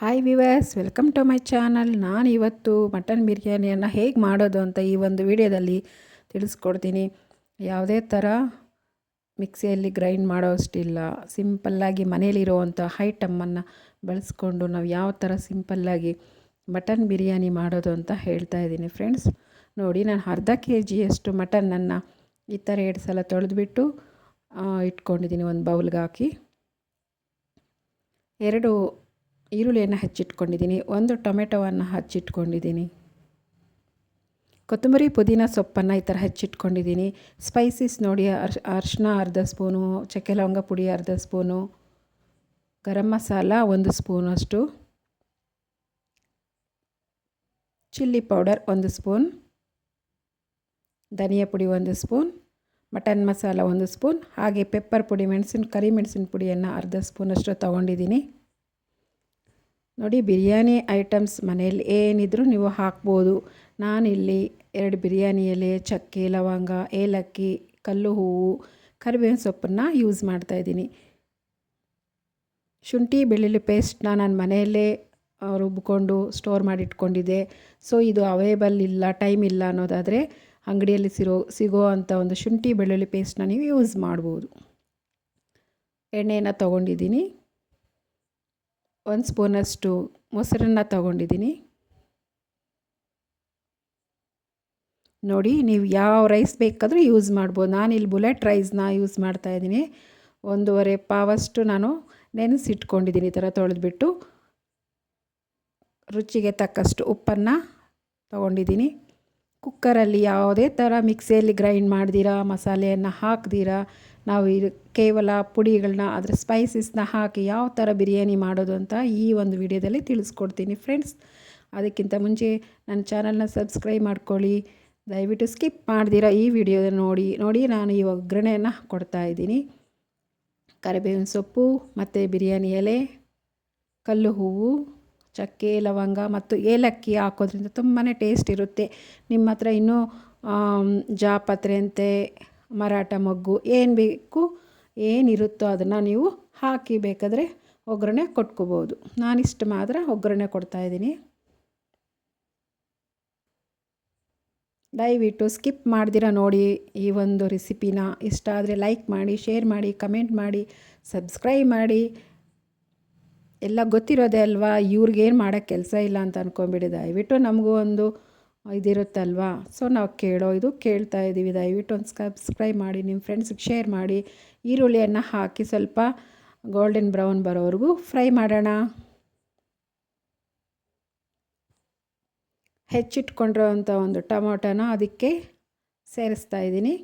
Hi viewers welcome to my channel ನಾನು ಇವತ್ತು mutton ಬಿರಿಯಾನಿಯನ್ನು ಹೇಗೆ ಮಾಡೋದು ಅಂತ ಈ ಒಂದು ವಿಡಿಯೋದಲ್ಲಿ ತಿಳಿಸ್ಕೊಡ್ತೀನಿ. ಯಾವುದೇ ಥರ ಮಿಕ್ಸಿಯಲ್ಲಿ ಗ್ರೈಂಡ್ ಮಾಡೋ ಅಷ್ಟಿಲ್ಲ ಸಿಂಪಲ್ಲಾಗಿ ಮನೇಲಿರುವಂಥ ಹೈಟಮ್ಮನ್ನು ಬಳಸ್ಕೊಂಡು ನಾವು ಯಾವ ಥರ ಸಿಂಪಲ್ಲಾಗಿ ಮಟನ್ ಬಿರಿಯಾನಿ ಮಾಡೋದು ಅಂತ ಹೇಳ್ತಾ ಇದ್ದೀನಿ ಫ್ರೆಂಡ್ಸ್ ನೋಡಿ, ನಾನು ಅರ್ಧ ಕೆ ಜಿಯಷ್ಟು ಮಟನನ್ನು ಈ ಥರ ಎರಡು ಸಲ ತೊಳೆದುಬಿಟ್ಟು ಇಟ್ಕೊಂಡಿದ್ದೀನಿ ಒಂದು ಬೌಲ್ಗೆ ಹಾಕಿ. ಎರಡು ಈರುಳ್ಳಿಯನ್ನು ಹೆಚ್ಚಿಟ್ಕೊಂಡಿದ್ದೀನಿ, ಒಂದು ಟೊಮೆಟೊವನ್ನು ಹಚ್ಚಿಟ್ಕೊಂಡಿದ್ದೀನಿ. ಕೊತ್ತಂಬರಿ ಪುದೀನ ಸೊಪ್ಪನ್ನು ಈ ಥರ ಹೆಚ್ಚಿಟ್ಕೊಂಡಿದ್ದೀನಿ. ಸ್ಪೈಸಿಸ್ ನೋಡಿ, ಅರ್ಶ್ ಅರ್ಶಿನ ಅರ್ಧ ಸ್ಪೂನು, ಚಕ್ಕೆ ಲವಂಗ ಪುಡಿ ಅರ್ಧ ಸ್ಪೂನು, ಗರಂ ಮಸಾಲ ಒಂದು ಸ್ಪೂನಷ್ಟು ಚಿಲ್ಲಿ ಪೌಡರ್ ಒಂದು ಸ್ಪೂನ್, ಧನಿಯಾ ಪುಡಿ ಒಂದು ಸ್ಪೂನ್, ಮಟನ್ ಮಸಾಲ ಒಂದು ಸ್ಪೂನ್, ಹಾಗೆ ಪೆಪ್ಪರ್ ಪುಡಿ, ಮೆಣಸಿನ, ಕರಿ ಮೆಣಸಿನ ಪುಡಿಯನ್ನು ಅರ್ಧ ಸ್ಪೂನಷ್ಟು ತೊಗೊಂಡಿದ್ದೀನಿ. ನೋಡಿ, ಬಿರಿಯಾನಿ ಐಟಮ್ಸ್ ಮನೆಯಲ್ಲಿ ಏನಿದ್ರೂ ನೀವು ಹಾಕ್ಬೋದು. ನಾನಿಲ್ಲಿ ಎರಡು ಬಿರಿಯಾನಿ ಎಲೆ, ಚಕ್ಕೆ, ಲವಂಗ, ಏಲಕ್ಕಿ, ಕಲ್ಲು ಹೂವು, ಕರಿಬೇವಿನ ಸೊಪ್ಪನ್ನು ಯೂಸ್ ಮಾಡ್ತಾಯಿದ್ದೀನಿ ಶುಂಠಿ, ಬೆಳ್ಳುಳ್ಳಿ ಪೇಸ್ಟ್ನ ನಾನು ಮನೆಯಲ್ಲೇ ರುಬ್ಬಿಕೊಂಡು ಸ್ಟೋರ್ ಮಾಡಿಟ್ಕೊಂಡಿದ್ದೆ. ಸೊ ಇದು ಅವೈಲೇಬಲ್ ಇಲ್ಲ ಟೈಮ್ ಇಲ್ಲ ಅನ್ನೋದಾದರೆ ಅಂಗಡಿಯಲ್ಲಿ ಸಿರೋ, ಸಿಗೋ ಅಂಥ ಒಂದು ಶುಂಠಿ, ಬೆಳ್ಳುಳ್ಳಿ ಪೇಸ್ಟ್ನ ನೀವು ಯೂಸ್ ಮಾಡ್ಬೋದು. ಎಣ್ಣೆಯನ್ನು ತೊಗೊಂಡಿದ್ದೀನಿ. ಒಂದು ಸ್ಪೂನಷ್ಟು ಮೊಸರನ್ನು ತಗೊಂಡಿದ್ದೀನಿ. ನೋಡಿ, ನೀವು ಯಾವ ರೈಸ್ ಬೇಕಾದರೂ ಯೂಸ್ ಮಾಡ್ಬೋದು. ನಾನು ಇಲ್ಲಿ ಬುಲೆಟ್ ರೈಸ್ನ ಯೂಸ್ ಮಾಡ್ತಾಯಿದ್ದೀನಿ ಒಂದೂವರೆ ಪಾವಷ್ಟು ನಾನು ನೆನೆಸಿಟ್ಕೊಂಡಿದ್ದೀನಿ ಈ ಥರ ತೊಳೆದ್ಬಿಟ್ಟು. ರುಚಿಗೆ ತಕ್ಕಷ್ಟು ಉಪ್ಪನ್ನು ತೊಗೊಂಡಿದ್ದೀನಿ. ಕುಕ್ಕರಲ್ಲಿ ಯಾವುದೇ ಥರ ಮಿಕ್ಸಿಯಲ್ಲಿ ಗ್ರೈಂಡ್ ಮಾಡಿದೀರಾ, ಮಸಾಲೆಯನ್ನು ಹಾಕ್ದಿರಾ ನಾವು ಇದು ಕೇವಲ ಪುಡಿಗಳನ್ನ ಅದರ ಸ್ಪೈಸಸ್ನ ಹಾಕಿ ಯಾವ ಥರ ಬಿರಿಯಾನಿ ಮಾಡೋದು ಅಂತ ಈ ಒಂದು ವಿಡಿಯೋದಲ್ಲಿ ತಿಳಿಸ್ಕೊಡ್ತೀನಿ ಫ್ರೆಂಡ್ಸ್ ಅದಕ್ಕಿಂತ ಮುಂಚೆ ನನ್ನ ಚಾನಲ್ನ ಸಬ್ಸ್ಕ್ರೈಬ್ ಮಾಡ್ಕೊಳ್ಳಿ. ದಯವಿಟ್ಟು ಸ್ಕಿಪ್ ಮಾಡ್ದಿರ ಈ ವಿಡಿಯೋ ನೋಡಿ. ನೋಡಿ ನಾನು ಈ ಒಗ್ಗರಣೆಯನ್ನು ಕೊಡ್ತಾಯಿದ್ದೀನಿ ಕರಿಬೇವಿನ ಸೊಪ್ಪು, ಮತ್ತು ಬಿರಿಯಾನಿ ಎಲೆ, ಕಲ್ಲು ಹೂವು, ಚಕ್ಕೆ, ಲವಂಗ ಮತ್ತು ಏಲಕ್ಕಿ ಹಾಕೋದ್ರಿಂದ ತುಂಬಾ ಟೇಸ್ಟ್ ಇರುತ್ತೆ. ನಿಮ್ಮ ಹತ್ರ ಇನ್ನೂ ಜಾಪತ್ರೆ ಅಂತೆ ಮರಾಠ ಮೊಗ್ಗು ಏನು ಬೇಕು, ಏನಿರುತ್ತೋ ಅದನ್ನು ನೀವು ಹಾಕಿ ಬೇಕಾದರೆ ಒಗ್ಗರಣೆ ಕೊಟ್ಕೋಬೋದು. ನಾನಿಷ್ಟು ಮಾತ್ರ ಒಗ್ಗರಣೆ ಕೊಡ್ತಾಯಿದ್ದೀನಿ ದಯವಿಟ್ಟು ಸ್ಕಿಪ್ ಮಾಡ್ದಿರ ನೋಡಿ ಈ ಒಂದು ರೆಸಿಪಿನ. ಇಷ್ಟ ಆದರೆ ಲೈಕ್ ಮಾಡಿ, ಶೇರ್ ಮಾಡಿ, ಕಮೆಂಟ್ ಮಾಡಿ, ಸಬ್ಸ್ಕ್ರೈಬ್ ಮಾಡಿ. ಎಲ್ಲ ಗೊತ್ತಿರೋದೇ ಅಲ್ವಾ? ಇವ್ರಿಗೇನು ಮಾಡೋಕ್ಕೆ ಕೆಲಸ ಇಲ್ಲ ಅಂತ ಅಂದ್ಕೊಂಬಿಡಿ ದಯವಿಟ್ಟು ನಮಗೂ ಒಂದು ಇದಿರುತ್ತಲ್ವಾ? ಸೊ ನಾವು ಕೇಳೋ, ಇದು ಕೇಳ್ತಾ ಇದ್ದೀವಿ ದಯವಿಟ್ಟು ಒಂದು ಸಬ್ಸ್ಕ್ರೈಬ್ ಮಾಡಿ ನಿಮ್ಮ ಫ್ರೆಂಡ್ಸ್ಗೆ ಶೇರ್ ಮಾಡಿ. ಈರುಳ್ಳಿಯನ್ನು ಹಾಕಿ ಸ್ವಲ್ಪ ಗೋಲ್ಡನ್ ಬ್ರೌನ್ ಬರೋವರೆಗೂ ಫ್ರೈ ಮಾಡೋಣ. ಹೆಚ್ಚಿಟ್ಕೊಂಡಿರೋ ಅಂಥ ಒಂದು ಟೊಮೊಟೊನ ಅದಕ್ಕೆ ಸೇರಿಸ್ತಾ ಇದ್ದೀನಿ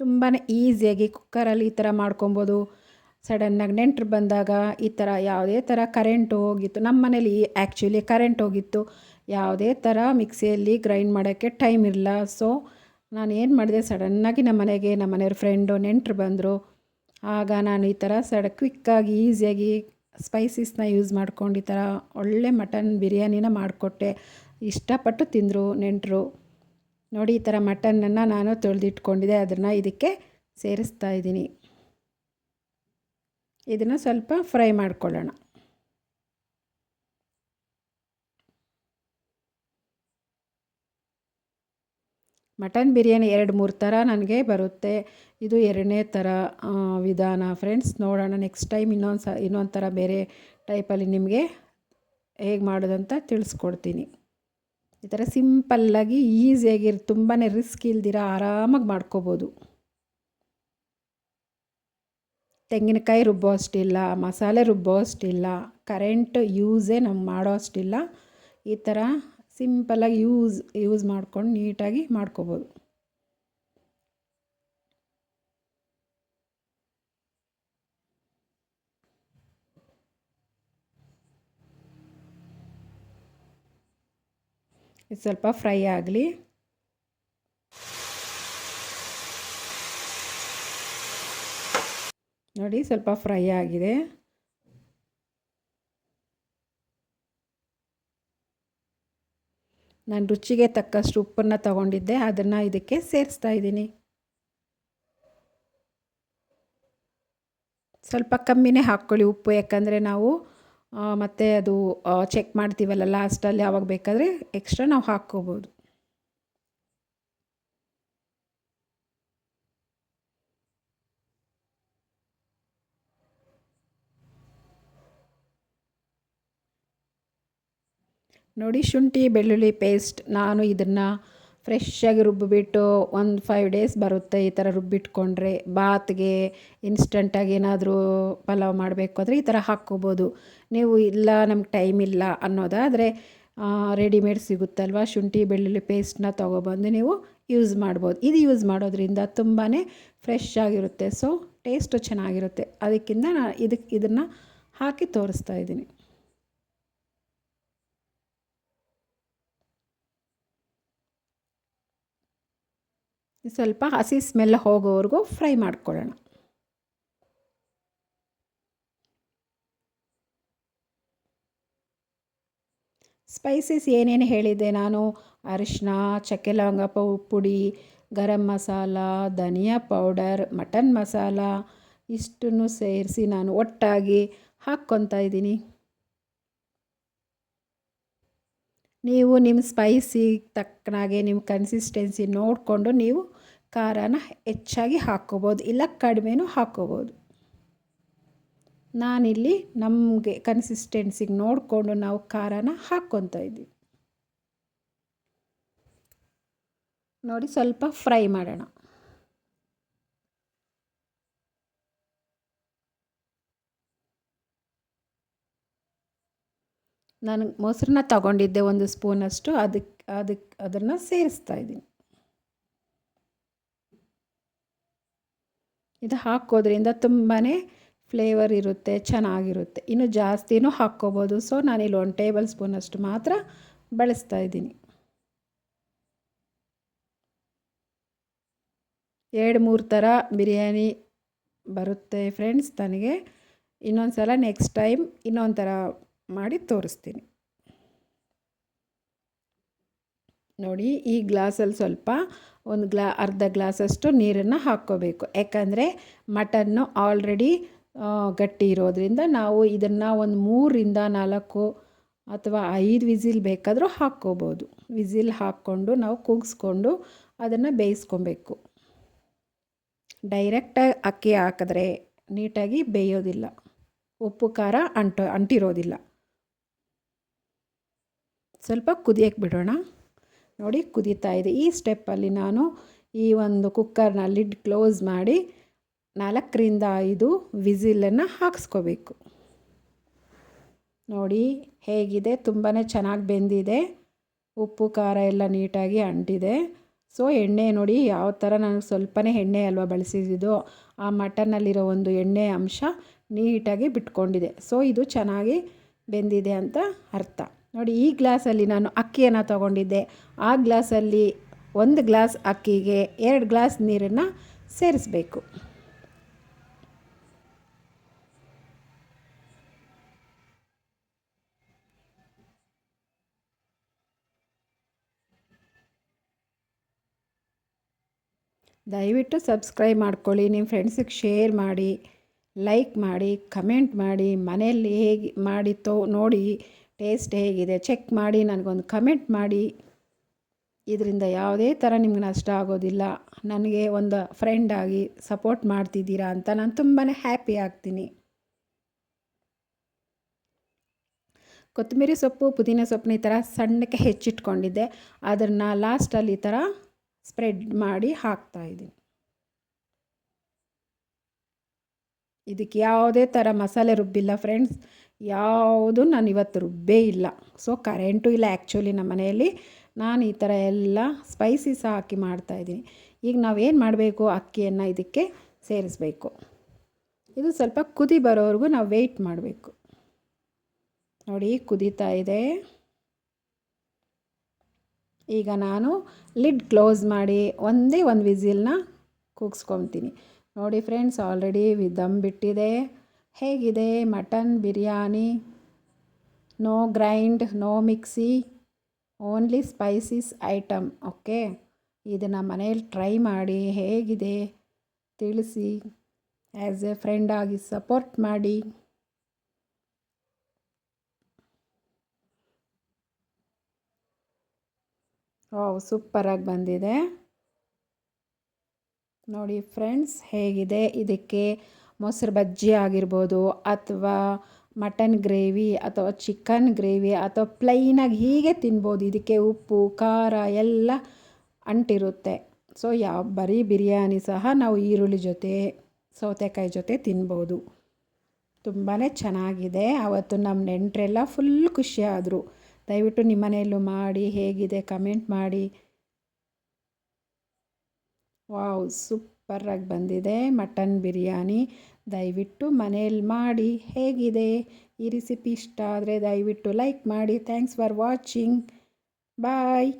ತುಂಬಾ ಈಸಿಯಾಗಿ ಕುಕ್ಕರಲ್ಲಿ ಈ ಥರ ಮಾಡ್ಕೊಬೋದು. ಸಡನ್ನಾಗಿ ನೆಂಟರು ಬಂದಾಗ ಈ ಥರ ಯಾವುದೇ ಥರ ಕರೆಂಟ್ ಹೋಗಿತ್ತು. ನಮ್ಮ ಮನೇಲಿ ಆ್ಯಕ್ಚುಲಿ ಕರೆಂಟ್ ಹೋಗಿತ್ತು. ಯಾವುದೇ ಥರ ಮಿಕ್ಸಿಯಲ್ಲಿ ಗ್ರೈಂಡ್ ಮಾಡೋಕ್ಕೆ ಟೈಮ್ ಇರಲ್ಲ ಸೊ ನಾನು ಏನು ಮಾಡಿದೆ? ಸಡನ್ನಾಗಿ ನಮ್ಮ ಮನೆಗೆ ನಮ್ಮ ಮನೆಯವ್ರ ಫ್ರೆಂಡು ನೆಂಟರು ಬಂದರು. ಆಗ ನಾನು ಈ ಥರ ಸಡ ಕ್ವಿಕ್ಕಾಗಿ ಈಸಿಯಾಗಿ ಸ್ಪೈಸಸ್ನ ಯೂಸ್ ಮಾಡ್ಕೊಂಡು ಈ ಥರ ಒಳ್ಳೆ ಮಟನ್ ಬಿರಿಯಾನಿನ ಮಾಡಿಕೊಟ್ಟೆ. ಇಷ್ಟಪಟ್ಟು ತಿಂದರು ನೆಂಟರು. ನೋಡಿ, ಈ ಥರ ಮಟನನ್ನು ನಾನು ತೊಳೆದಿಟ್ಕೊಂಡಿದ್ದೆ. ಅದನ್ನು ಇದಕ್ಕೆ ಸೇರಿಸ್ತಾ ಇದ್ದೀನಿ. ಇದನ್ನು ಸ್ವಲ್ಪ ಫ್ರೈ ಮಾಡ್ಕೊಳ್ಳೋಣ. ಮಟನ್ ಬಿರಿಯಾನಿ ಎರಡು, ಮೂರು ಥರ ನನಗೆ ಬರುತ್ತೆ. ಇದು ಎರಡನೇ ಥರ ವಿಧಾನ. ಫ್ರೆಂಡ್ಸ್ ನೋಡೋಣ. ನೆಕ್ಸ್ಟ್ ಟೈಮ್ ಇನ್ನೊಂದು ಸ, ಇನ್ನೊಂದು ಥರ ಬೇರೆ ಟೈಪಲ್ಲಿ ನಿಮಗೆ ಹೇಗೆ ಮಾಡೋದಂತ ತಿಳಿಸ್ಕೊಡ್ತೀನಿ. ಈ ಥರ ಸಿಂಪಲ್ಲಾಗಿ, ಈಸಿಯಾಗಿ ತುಂಬಾ ರಿಸ್ಕ್ ಇಲ್ದಿರ, ಆರಾಮಾಗಿ ಮಾಡ್ಕೋಬೋದು. ತೆಂಗಿನಕಾಯಿ ರುಬ್ಬೋ ಅಷ್ಟಿಲ್ಲ, ಮಸಾಲೆ ರುಬ್ಬೋ ಅಷ್ಟಿಲ್ಲ, ಕರೆಂಟ್ ಯೂಸೇ ನಮ್ಗೆ ಮಾಡೋ ಅಷ್ಟಿಲ್ಲ. ಈ ಥರ ಸಿಂಪಲ್ಲಾಗಿ ಯೂಸ್ ಯೂಸ್ ಮಾಡ್ಕೊಂಡು ನೀಟಾಗಿ ಮಾಡ್ಕೋಬೋದು. ಇದು ಸ್ವಲ್ಪ ಫ್ರೈ ಆಗಲಿ. ನೋಡಿ ಸ್ವಲ್ಪ ಫ್ರೈ ಆಗಿದೆ. ನಾನು ರುಚಿಗೆ ತಕ್ಕಷ್ಟು ಉಪ್ಪನ್ನು ತಗೊಂಡಿದ್ದೆ, ಅದನ್ನು ಇದಕ್ಕೆ ಸೇರಿಸ್ತಾ ಇದ್ದೀನಿ. ಸ್ವಲ್ಪ ಕಮ್ಮಿನೇ ಹಾಕ್ಕೊಳ್ಳಿ ಉಪ್ಪು, ಯಾಕಂದರೆ ನಾವು ಮತ್ತು ಅದು ಚೆಕ್ ಮಾಡ್ತೀವಲ್ಲ ಲಾಸ್ಟಲ್ಲಿ ಯಾವಾಗ ಬೇಕಾದರೆ ಎಕ್ಸ್ಟ್ರಾ ನಾವು ಹಾಕ್ಕೋಬೋದು. ನೋಡಿ ಶುಂಠಿ, ಬೆಳ್ಳುಳ್ಳಿ ಪೇಸ್ಟ್ ನಾನು ಇದನ್ನು ಫ್ರೆಶ್ಶಾಗಿ ರುಬ್ಬಿಬಿಟ್ಟು ಒಂದು ಫೈವ್ ಡೇಸ್ ಬರುತ್ತೆ ಈ ಥರ ರುಬ್ಬಿಟ್ಕೊಂಡ್ರೆ. ಬಾತ್ಗೆ ಇನ್ಸ್ಟಂಟಾಗಿ ಏನಾದರೂ ಪಲಾವ್ ಮಾಡಬೇಕು ಅಂದರೆ ಈ ಥರ ಹಾಕ್ಕೋಬೋದು. ನೀವು ಇಲ್ಲ, ನಮ್ಗೆ ಟೈಮ್ ಇಲ್ಲ ಅನ್ನೋದಾದರೆ ರೆಡಿಮೇಡ್ ಸಿಗುತ್ತಲ್ವ? ಶುಂಠಿ, ಬೆಳ್ಳುಳ್ಳಿ ಪೇಸ್ಟ್ನ ತೊಗೊಬಂದು ನೀವು ಯೂಸ್ ಮಾಡ್ಬೋದು. ಇದು ಯೂಸ್ ಮಾಡೋದ್ರಿಂದ ತುಂಬಾ ಫ್ರೆಶ್ ಆಗಿರುತ್ತೆ ಸೊ ಟೇಸ್ಟು ಚೆನ್ನಾಗಿರುತ್ತೆ. ಅದಕ್ಕಿಂತ ನಾನು ಇದಕ್ಕೆ ಇದನ್ನು ಹಾಕಿ ತೋರಿಸ್ತಾ ಇದ್ದೀನಿ. ಸ್ವಲ್ಪ ಹಸಿ ಸ್ಮೆಲ್ ಹೋಗೋವರೆಗೂ ಫ್ರೈ ಮಾಡ್ಕೊಳ್ಳೋಣ. ಸ್ಪೈಸಸ್ ಏನೇನು ಹೇಳಿದ್ದೆ ನಾನು? ಅರಿಶಿನ ಚಕ್ಕೆ ಲವಂಗ ಪುಡಿ, ಗರಂ ಮಸಾಲ, ಧನಿಯಾ ಪೌಡರ್, ಮಟನ್ ಮಸಾಲ, ಇಷ್ಟನ್ನು ಸೇರಿಸಿ ನಾನು ಒಟ್ಟಾಗಿ ಹಾಕ್ಕೊತಾ ಇದ್ದೀನಿ. ನೀವು ನಿಮ್ಮ ಸ್ಪೈಸಿ ತಕ್ಕನಾಗೆ ನಿಮ್ಮ ಕನ್ಸಿಸ್ಟೆನ್ಸಿ ನೋಡಿಕೊಂಡು ನೀವು ಖಾರನ ಹೆಚ್ಚಾಗಿ ಹಾಕ್ಕೋಬೋದು, ಇಲ್ಲ ಕಡಿಮೆನೂ ಹಾಕ್ಕೋಬೋದು. ನಾನಿಲ್ಲಿ ನಮಗೆ ಕನ್ಸಿಸ್ಟೆನ್ಸಿಗೆ ನೋಡಿಕೊಂಡು ನಾವು ಖಾರನ ಹಾಕ್ಕೊತಾ ಇದ್ದೀವಿ. ನೋಡಿ ಸ್ವಲ್ಪ ಫ್ರೈ ಮಾಡೋಣ. ನಾನು ಮೊಸರನ್ನ ತಗೊಂಡಿದ್ದೆ ಒಂದು ಸ್ಪೂನಷ್ಟು ಅದಕ್ಕೆ ಅದಕ್ಕೆ ಅದನ್ನು ಸೇರಿಸ್ತಾ ಇದ್ದೀನಿ. ಇದು ಹಾಕೋದ್ರಿಂದ ತುಂಬಾ ಫ್ಲೇವರ್ ಇರುತ್ತೆ, ಚೆನ್ನಾಗಿರುತ್ತೆ. ಇನ್ನು ಜಾಸ್ತಿನೂ ಹಾಕ್ಕೋಬೋದು. ಸೊ ಇಲ್ಲಿ ಒಂದು ಟೇಬಲ್ ಸ್ಪೂನಷ್ಟು ಮಾತ್ರ ಬಳಸ್ತಾ ಇದ್ದೀನಿ. ಎರಡು, ಮೂರು ಥರ ಬಿರಿಯಾನಿ ಬರುತ್ತೆ ಫ್ರೆಂಡ್ಸ್ ನನಗೆ ಇನ್ನೊಂದು ಸಲ ನೆಕ್ಸ್ಟ್ ಟೈಮ್ ಇನ್ನೊಂದು ಥರ ಮಾಡಿ ತೋರಿಸ್ತೀನಿ. ನೋಡಿ, ಈ ಗ್ಲಾಸಲ್ಲಿ ಸ್ವಲ್ಪ ಒಂದು ಗ್ಲಾ, ಅರ್ಧ ಗ್ಲಾಸಷ್ಟು ನೀರನ್ನು ಹಾಕ್ಕೋಬೇಕು. ಯಾಕಂದರೆ ಮಟನ್ನು ಆಲ್ರೆಡಿ ಗಟ್ಟಿ ಇರೋದ್ರಿಂದ ನಾವು ಇದನ್ನು ಒಂದು ಮೂರಿಂದ ನಾಲ್ಕು ಅಥವಾ ಐದು ವಿಸಿಲ್ ಬೇಕಾದರೂ ಹಾಕ್ಕೋಬೋದು. ವಿಸಿಲ್ ಹಾಕ್ಕೊಂಡು ನಾವು ಕೂಗಿಸ್ಕೊಂಡು ಅದನ್ನು ಬೇಯಿಸ್ಕೊಬೇಕು. ಡೈರೆಕ್ಟಾಗಿ ಅಕ್ಕಿ ಹಾಕಿದ್ರೆ ನೀಟಾಗಿ ಬೇಯೋದಿಲ್ಲ. ಉಪ್ಪು, ಖಾರ ಅಂಟು, ಅಂಟಿರೋದಿಲ್ಲ. ಸ್ವಲ್ಪ ಕುದಿಯಕ್ಕೆ ಬಿಡೋಣ. ನೋಡಿ ಕುದೀತಾ ಇದೆ. ಈ ಸ್ಟೆಪ್ಪಲ್ಲಿ ನಾನು ಈ ಒಂದು ಕುಕ್ಕರ್ನ ಲಿಡ್ ಕ್ಲೋಸ್ ಮಾಡಿ ನಾಲ್ಕರಿಂದ ಐದು ವಿಸಿಲನ್ನು ಹಾಕ್ಸ್ಕೋಬೇಕು. ನೋಡಿ ಹೇಗಿದೆ? ತುಂಬಾ ಚೆನ್ನಾಗಿ ಬೆಂದಿದೆ. ಉಪ್ಪು, ಖಾರ ಎಲ್ಲ ನೀಟಾಗಿ ಅಂಟಿದೆ. ಸೊ ಎಣ್ಣೆ ನೋಡಿ ಯಾವ ಥರ ನನಗೆ ಸ್ವಲ್ಪನೇ ಎಣ್ಣೆ ಅಲ್ವಾ ಬಳಸಿದ್ದು, ಆ ಮಟನ್ನಲ್ಲಿರೋ ಒಂದು ಎಣ್ಣೆ ಅಂಶ ನೀಟಾಗಿ ಬಿಟ್ಕೊಂಡಿದೆ. ಸೊ ಇದು ಚೆನ್ನಾಗಿ ಬೆಂದಿದೆ ಅಂತ ಅರ್ಥ. ನೋಡಿ, ಈ ಗ್ಲಾಸಲ್ಲಿ ನಾನು ಅಕ್ಕಿಯನ್ನು ತಗೊಂಡಿದ್ದೆ. ಆ ಗ್ಲಾಸಲ್ಲಿ ಒಂದು ಗ್ಲಾಸ್ ಅಕ್ಕಿಗೆ ಎರಡು ಗ್ಲಾಸ್ ನೀರನ್ನು ಸೇರಿಸಬೇಕು. ದಯವಿಟ್ಟು ಸಬ್ಸ್ಕ್ರೈಬ್ ಮಾಡ್ಕೊಳ್ಳಿ, ನಿಮ್ಮ ಫ್ರೆಂಡ್ಸಿಗೆ ಶೇರ್ ಮಾಡಿ, ಲೈಕ್ ಮಾಡಿ, ಕಮೆಂಟ್ ಮಾಡಿ, ಮನೆಯಲ್ಲಿ ಹೇಗೆ ಮಾಡಿ ನೋಡಿ ಟೇಸ್ಟ್ ಹೇಗಿದೆ, ಚೆಕ್ ಮಾಡಿ, ನನಗೊಂದು ಕಮೆಂಟ್ ಮಾಡಿ. ಇದರಿಂದ ಯಾವುದೇ ಥರ ನಿಮ್ಗೆ ನಷ್ಟ ಆಗೋದಿಲ್ಲ. ನನಗೆ ಒಂದು ಫ್ರೆಂಡಾಗಿ ಸಪೋರ್ಟ್ ಮಾಡ್ತಿದ್ದೀರಾ ಅಂತ ನಾನು ತುಂಬಾ ಹ್ಯಾಪಿ ಆಗ್ತೀನಿ. ಕೊತ್ತಂಬರಿ ಸೊಪ್ಪು, ಪುದೀನ ಸೊಪ್ಪನ್ನ ಈ ಥರ ಸಣ್ಣಕ್ಕೆ ಹೆಚ್ಚಿಟ್ಕೊಂಡಿದ್ದೆ. ಅದನ್ನು ಲಾಸ್ಟಲ್ಲಿ ಈ ಥರ ಸ್ಪ್ರೆಡ್ ಮಾಡಿ ಹಾಕ್ತಾಯಿದ್ದೀನಿ ಇದಕ್ಕೆ ಯಾವುದೇ ಥರ ಮಸಾಲೆ ರುಬ್ಬಿಲ್ಲ ಫ್ರೆಂಡ್ಸ್ ಯಾವುದು ನಾನು ಇವತ್ತು ರುಬ್ಬೇ ಇಲ್ಲ. ಸೊ ಕರೆಂಟು ಇಲ್ಲ ಆ್ಯಕ್ಚುಲಿ ನಮ್ಮ ಮನೆಯಲ್ಲಿ. ನಾನು ಈ ಥರ ಎಲ್ಲ ಸ್ಪೈಸಿಸ್ ಹಾಕಿ ಮಾಡ್ತಾಯಿದ್ದೀನಿ ಈಗ ನಾವೇನು ಮಾಡಬೇಕು ಅಕ್ಕಿಯನ್ನು ಇದಕ್ಕೆ ಸೇರಿಸ್ಬೇಕು. ಇದು ಸ್ವಲ್ಪ ಕುದಿ ಬರೋವರೆಗೂ ನಾವು ವೆಯ್ಟ್ ಮಾಡಬೇಕು. ನೋಡಿ, ಕುದೀತಾ ಇದೆ. ಈಗ ನಾನು ಲಿಡ್ ಕ್ಲೋಸ್ ಮಾಡಿ ಒಂದೇ ಒಂದು ವಿಸಿಲ್ನ ಕೂಗಿಸ್ಕೊತೀನಿ. ನೋಡಿ ಫ್ರೆಂಡ್ಸ್ ಆಲ್ರೆಡಿ ದಮ್ ಬಿಟ್ಟಿದೆ. ಹೇಗಿದೆ mutton biryani? No grind, no mixie, only spices item okay? ಇದನ್ನು ಮನೇಲಿ ಟ್ರೈ ಮಾಡಿ, ಹೇಗಿದೆ? ತಿಳಿಸಿ. ಆ್ಯಸ್ ಎ ಫ್ರೆಂಡಾಗಿ ಸಪೋರ್ಟ್ ಮಾಡಿ. ಓ ಸೂಪರಾಗಿ ಬಂದಿದೆ. ನೋಡಿ ಫ್ರೆಂಡ್ಸ್, ಹೇಗಿದೆ? ಇದಕ್ಕೆ ಮೊಸರು ಬಜ್ಜಿ ಆಗಿರ್ಬೋದು ಅಥವಾ ಮಟನ್ ಗ್ರೇವಿ ಅಥವಾ ಚಿಕನ್ ಗ್ರೇವಿ ಅಥವಾ ಪ್ಲೈನಾಗಿ ಹೀಗೆ ತಿನ್ಬೋದು. ಇದಕ್ಕೆ ಉಪ್ಪು, ಖಾರ ಎಲ್ಲ ಅಂಟಿರುತ್ತೆ. ಸೊ ಯಾವ ಬರೀ ಬಿರಿಯಾನಿ ಸಹ ನಾವು ಈರುಳ್ಳಿ ಜೊತೆ, ಸೌತೆಕಾಯಿ ಜೊತೆ ತಿನ್ಬೋದು. ತುಂಬಾ ಚೆನ್ನಾಗಿದೆ. ಆವತ್ತು ನಮ್ಮ ನೆಂಟರೆಲ್ಲ ಫುಲ್ ಖುಷಿಯಾದರು. ದಯವಿಟ್ಟು ನಿಮ್ಮ ಮನೆಯಲ್ಲೂ ಮಾಡಿ, ಹೇಗಿದೆ ಕಮೆಂಟ್ ಮಾಡಿ. ವಾವ್ ಸೂಪರಾಗಿ ಬಂದಿದೆ, ಮಟನ್ ಬಿರಿಯಾನಿ ದಯವಿಟ್ಟು ಮನೆಯಲ್ಲಿ ಮಾಡಿ ಹೇಗಿದೆ? ಈ ರೆಸಿಪಿ ಇಷ್ಟ ಆದರೆ ದಯವಿಟ್ಟು ಲೈಕ್ ಮಾಡಿ. Thanks for watching. ಬಾಯ್.